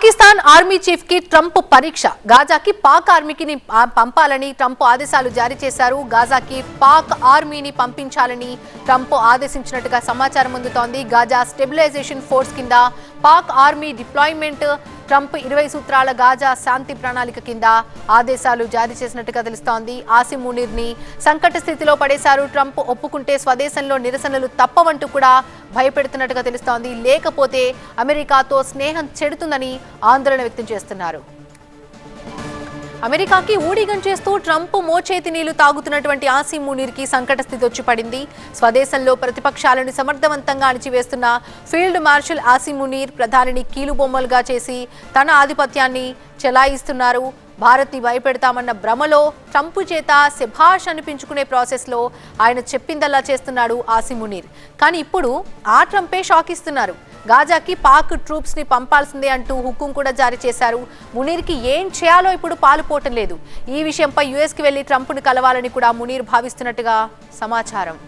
Pakistan army చీఫ్కి Trump పరీక్ష. గాజాకి పాక్ ఆర్మీకి పంపాలని ట్రంప్ ఆదేశాలు జారీ చేశారు. గాజాకి పాక్ ఆర్మీని పంపించాలని ట్రంప్ ఆదేశించినట్టుగా సమాచారం అందుతోంది. గాజా స్టెబిలైజేషన్ ఫోర్స్ కింద పాక్ ఆర్మీ డిప్లాయ్మెంట్ ట్రంప్ ఇరవై సూత్రాల గాజా శాంతి ప్రణాళిక కింద ఆదేశాలు జారీ చేసినట్టుగా తెలుస్తోంది. ఆసిమ్ మునీర్ని సంకట స్థితిలో పడేశారు. ట్రంప్ ఒప్పుకుంటే స్వదేశంలో నిరసనలు తప్పవంటూ కూడా భయపెడుతున్నట్టుగా తెలుస్తోంది. లేకపోతే అమెరికాతో స్నేహం చెడుతుందని ఆందోళన వ్యక్తం చేస్తున్నారు. అమెరికాకి ఊడిగం చేస్తూ ట్రంప్ మోచేతి నీళ్ళు తాగుతున్నటువంటి ఆసిమ్ మునీర్కి సంకట స్థితి వచ్చి పడింది స్వదేశంలో ప్రతిపక్షాలను సమర్థవంతంగా అణిచివేస్తున్న ఫీల్డ్ మార్షల్ ఆసిమ్ మునీర్ ప్రధానిని కీలుబొమ్మలుగా చేసి తన ఆధిపత్యాన్ని చెలాయిస్తున్నారు. భారత్ని భయపెడతామన్న భ్రమలో ట్రంప్ చేత శభాష్ అనిపించుకునే ప్రాసెస్లో ఆయన చెప్పిందల్లా చేస్తున్నాడు ఆసిమ్ మునీర్. కానీ ఇప్పుడు ఆ ట్రంపే షాక్ ఇస్తున్నారు. గాజాకి పాక్ ట్రూప్స్ని పంపాల్సిందే అంటూ హుకుం కూడా జారీ చేశారు. మునీర్కి ఏం చేయాలో ఇప్పుడు పాలుపోవటం లేదు. ఈ విషయంపై యుఎస్కి వెళ్ళి ట్రంప్ను కలవాలని కూడా మునీర్ భావిస్తున్నట్టుగా సమాచారం.